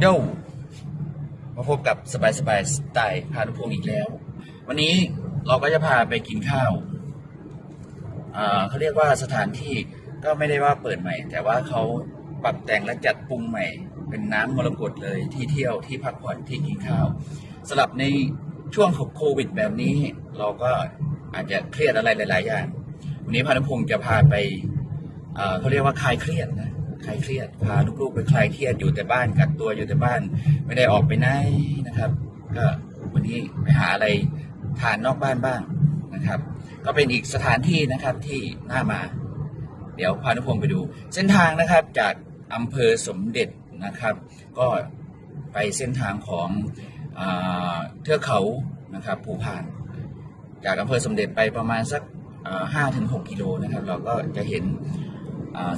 โยมาพบกับสบายสบายสไตล์พานุพงศ์อีกแล้ว วันนี้เราก็จะพาไปกินข้าวเขาเรียกว่าสถานที่ก็ไม่ได้ว่าเปิดใหม่ แต่ว่าเขาปรับแต่งและจัดปรุงใหม่ เป็นน้ำมรกตเลยที่เที่ยวที่พักผ่อนที่กินข้าวสำหรับในช่วงของโควิด แบบนี้ เราก็อาจจะเครียดอะไรหลาย ๆ อย่าง วันนี้พานุพงศ์จะพาไปเอ่อเขาเรียกว่าคลายเครียดนะ คลายเครียดพาลูกๆไปคลายเครียดอยู่แต่บ้านกักตัวอยู่แต่บ้าน ไม่ได้ออกไปไหนนะครับ ก็วันนี้ไปหาอะไรทานนอกบ้านบ้างนะครับ ก็เป็นอีกสถานที่นะครับที่น่ามา เดี๋ยวพานุพงศ์ไปดู เส้นทางนะครับจากอำเภอสมเด็จนะครับ ก็ไปเส้นทางของเทือกเขานะครับภูพาน จากอำเภอสมเด็จไปประมาณสักห้าถึงหกกิโลนะครับ เราก็จะเห็น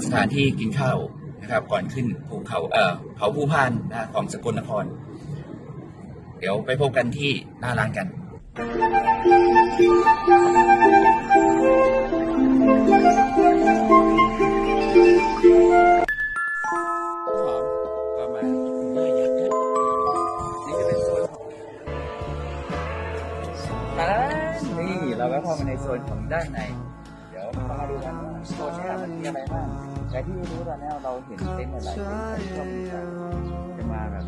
สถานที่กินข้าวนะครับ ก่อนขึ้นภูเขาเอ่อเขาภูพานนะของสกลนคร เดี๋ยวไปพบกันที่หน้าร้านกันหอมก็มาได้ยักษ์นะนี่จะเป็นโซนของร้านนี่เราก็เข้ามาในโซนของด้านใน เดี๋ยวเรามาดูกันว่าโซน มันมีอะไรบ้างแต่ที่รู้ตอนนี้เราเห็นเต็นท์หลายเต็นท์ก็มีแต่จะมาแบบ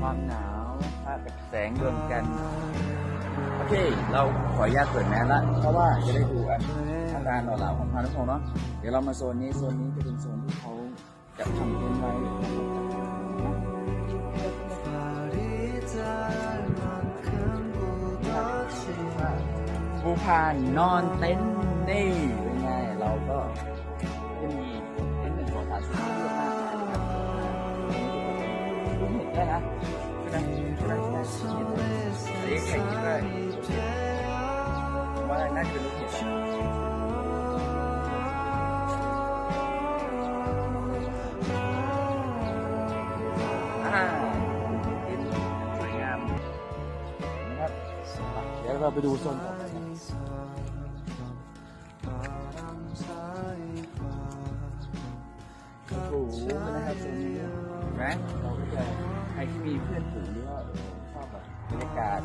ความหนาวถ้ากับแสงรวมกันโอเค เราขออนุญาตเปิดแมสละเพราะว่าจะได้ดูอันอาการหล่อเหลาของพานุพงศ์เนาะเดี๋ยวเรามาโซนนี้โซนนี้จะเป็นโซนที่เขาจะทำเต็นท์ไว้ภูพานนอนเต็นท์นี่เป็น ก็จะมีเต็นท์หนึ่งสองสามสี่ห้าเยอะมากนะครับคุณเห็นได้นะใช่ไหมใช่ไหมใช่ไหมเห็นเลยอันนี้ใครคิดว่าว่าน่าจะเป็นลูกเห็บอะอ่าเห็นสวยงามนะครับเดี๋ยวเราไปดูโซนต่อไเพื่อนฝูงหรือว่าเออชอบแบบบรรยากาศ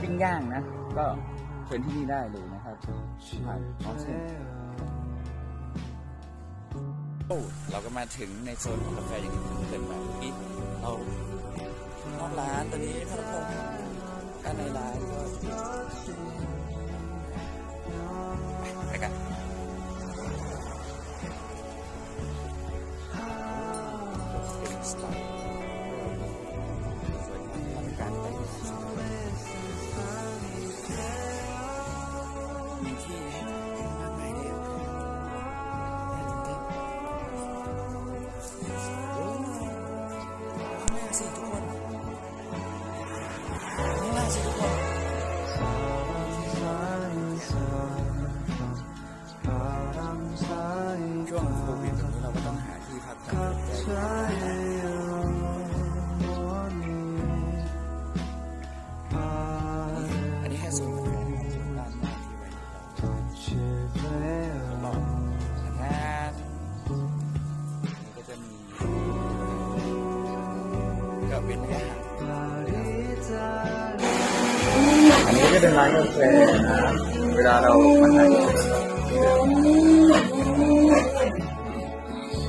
ปิ้งย่างนะ ก็เชิญที่นี่ได้เลยนะครับผ่านออสเซนโอ้เราก็มาถึงในโซนของกาแฟอย่างที่ผมเกรินไปเมื่อกี้เรานอกร้านตอนนี้พระพงศ์ด้านในร้านก็ไปกัน ข้ เป็นแค่อันนี้ก็เป็นร้านกาแฟนะเวลาเรามาถ่ายรูป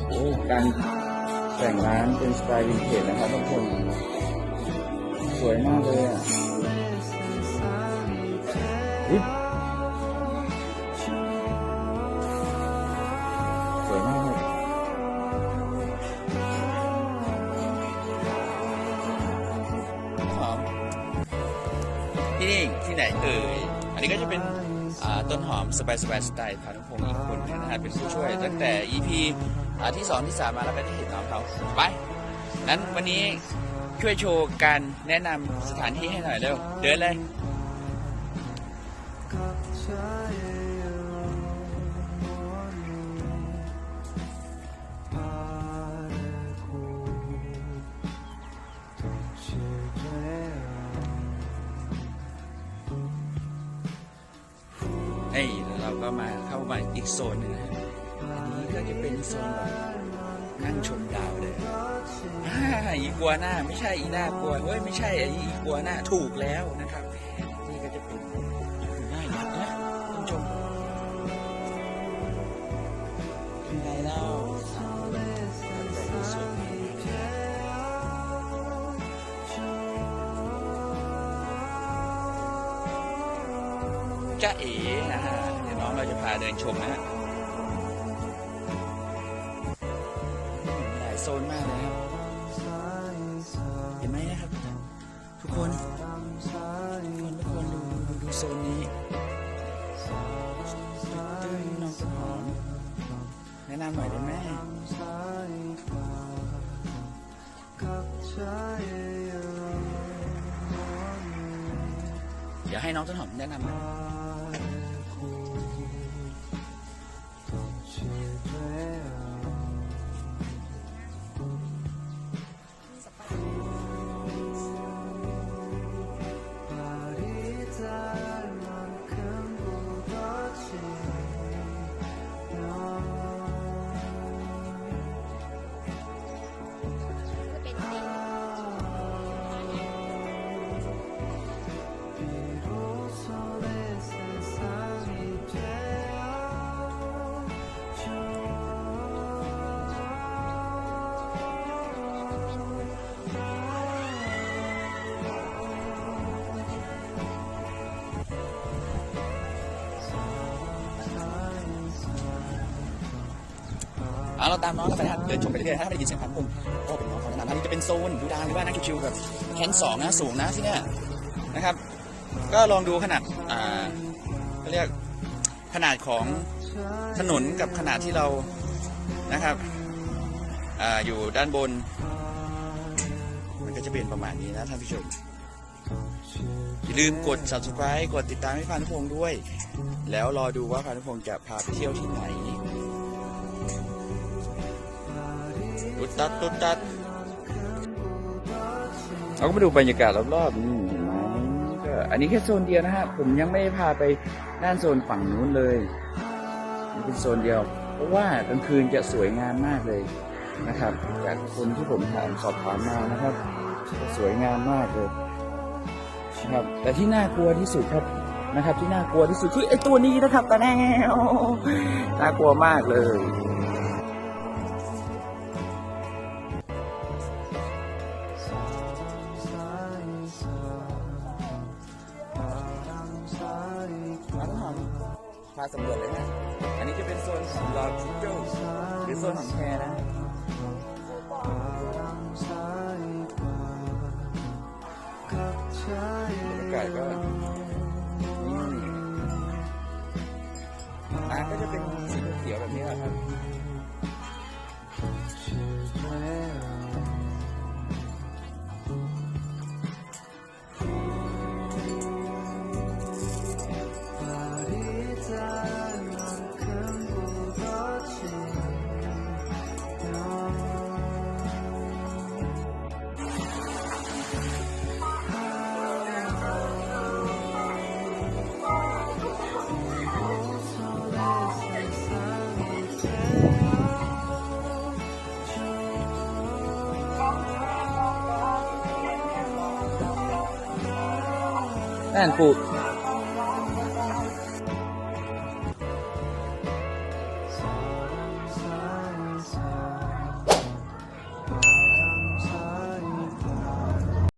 โอ้การแต่งร้านเป็นสไตล์วินเทจนะครับทุกคน สวยมากเลยอะ ที่นี่ที่ไหนเอ่ย อันนี้ก็จะเป็นต้นหอมสบายสบายสไตล์พานุพงศ์อีกคนหนึงนะฮะเป็นผู้ช่วย ตั้งแต่ EP ที่2ที่3มาแล้วก็ได้เห็นน้องเขาไปนั้นวันนี้ช่วยโชว์การแนะนำสถานที่ให้หน่อยเร็วเดินเลย เอ้ยเราก็มาเข้ามาอีกโซนหนึงนะฮะอันนี้ก็จะเป็นโซนแบบนั่งชมดาวเลยอ่าอีกัวหน้าไม่ใช่อีหน้ากลัวเฮ้ยไม่ใช่อีกัวหน้าถูกแล้วนะครับ จ้าเอ๋นะฮะเดี๋ยวน้องเราจะพาเดินชมนะฮะหลายโซนมากเลยครับเห็นไหมนะครับ ทุกคนทุกคนทุกคนดูดูโซนนี้ตึ้งน้องต้นหอมแนะนำหน่อยได้ไหมเดี๋ยวให้น้องต้นหอมแนะนำน่อ เอาเราตามน้องกันไปนะครับเดินชมไปเรื่อยๆถ้าไม่ได้ยินเสียงพันปุ่มก็เป็นน้องเขาแนะนำอันนี้จะเป็นโซนดูดาวหรือว่านั่งชิวๆแบบแคนสองนะสูงนะที่เนี่ยนะครับ ก็ลองดูขนาดอ่าเขาเรียกขนาดของถนนกับขนาดที่เรานะครับอ่าอยู่ด้านบน มันก็จะเป็นประมาณนี้นะท่านผู้ชมอย่าลืมกด subscribe กดติดตามให้พานุพงศ์ด้วย แล้วรอดูว่าพานุพงศ์จะพาไปเที่ยวที่ไหน ตุดตัดตุดตัดเราก็มาดูบรรยากาศรอบๆนี่เห็นไหมก็อันนี้แค่โซนเดียวนะฮะ ผมยังไม่พาไปด้านโซนฝั่งนู้นเลยนี่เป็นโซนเดียว เพราะว่ากลางคืนจะสวยงามมากเลยนะครับ จากคนที่ผมถามสอบถามมานะครับ สวยงามมากเลยนะครับ แต่ที่น่ากลัวที่สุดครับนะครับ ที่น่ากลัวที่สุดคือไอ้ตัวนี้นะครับตาแนวน่ากลัวมากเลย นนี้จะเป็น นั่นปลูก